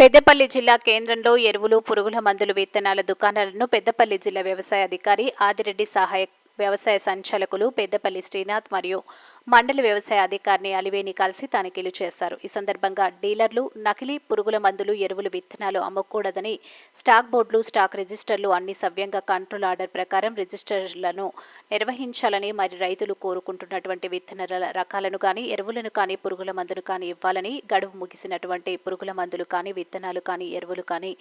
పెద్దపల్లి జిల్లా కేంద్రంలో ఎరువులు పురుగుల మందులు విత్తనాల దుకాణాలను పెద్దపల్లి జిల్లా వ్యవసాయ అధికారి ఆదిరెడ్డి సహాయ వ్యవసాయ సంచాలకులు పెద్దపల్లి శ్రీనాథ్ మరియు మండలి వ్యవసాయ అధికారిని అలివేని కలిసి తనిఖీలు చేశారు. ఈ సందర్భంగా డీలర్లు నకిలీ పురుగుల మందులు ఎరువులు విత్తనాలు అమ్మకూడదని స్టాక్ బోర్డులు స్టాక్ రిజిస్టర్లు అన్ని సవ్యంగా కంట్రోల్ ఆర్డర్ ప్రకారం రిజిస్టర్లను నిర్వహించాలని మరి రైతులు కోరుకుంటున్నటువంటి విత్తనాల రకాలను కానీ ఎరువులను కానీ పురుగుల మందులు కానీ ఇవ్వాలని గడువు ముగిసినటువంటి పురుగుల మందులు కానీ విత్తనాలు కానీ ఎరువులు కానీ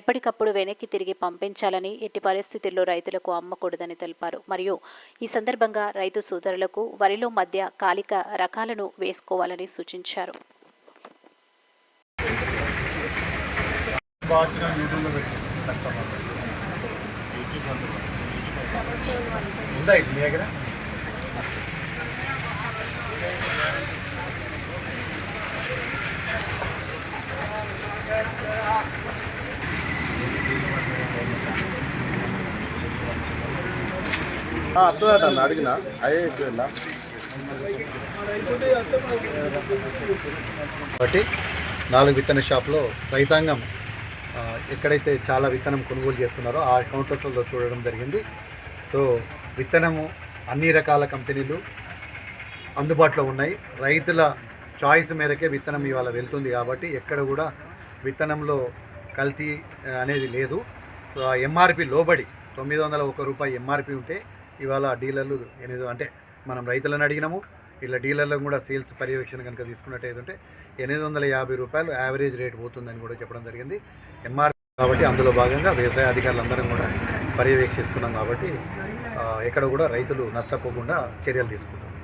ఎప్పటికప్పుడు వెనక్కి తిరిగి పంపించాలని ఎట్టి పరిస్థితుల్లో రైతులకు అమ్మకూడదని తెలిపారు. మరియు ఈ సందర్భంగా రైతు సోదరులకు వరిలో మధ్య కాలిక రకాలను వేసుకోవాలని సూచించారు. అర్థమేటన్నా యూట్యూబ్లో అడిగిన అయ్యే అయిపోయిందా కాబట్టి నాలుగు విత్తన షాప్లో రైతాంగం ఎక్కడైతే చాలా విత్తనం కొనుగోలు చేస్తున్నారో ఆ కౌంటర్స్లో చూడడం జరిగింది. సో విత్తనము అన్ని రకాల కంపెనీలు అందుబాటులో ఉన్నాయి. రైతుల చాయిస్ మేరకే విత్తనం ఇవాళ వెళ్తుంది కాబట్టి ఎక్కడ కూడా విత్తనంలో కల్తీ అనేది లేదు. ఆ ఎంఆర్పి లోబడి తొమ్మిది వందల ఒక రూపాయి ఎంఆర్పి ఉంటే ఇవాళ డీలర్లు ఎనిమిది అంటే మనం రైతులను అడిగినాము ఇలా డీలర్లకు కూడా సేల్స్ పర్యవేక్షణ కనుక తీసుకున్నట్టయితే ఏదంటే ఎనిమిది వందల యాభై రూపాయలు యావరేజ్ రేట్ పోతుందని కూడా చెప్పడం జరిగింది. ఎంఆర్ కాబట్టి అందులో భాగంగా వ్యవసాయ అధికారులందరం కూడా పర్యవేక్షిస్తున్నాం కాబట్టి ఎక్కడ కూడా రైతులు నష్టపోకుండా చర్యలు తీసుకుంటారు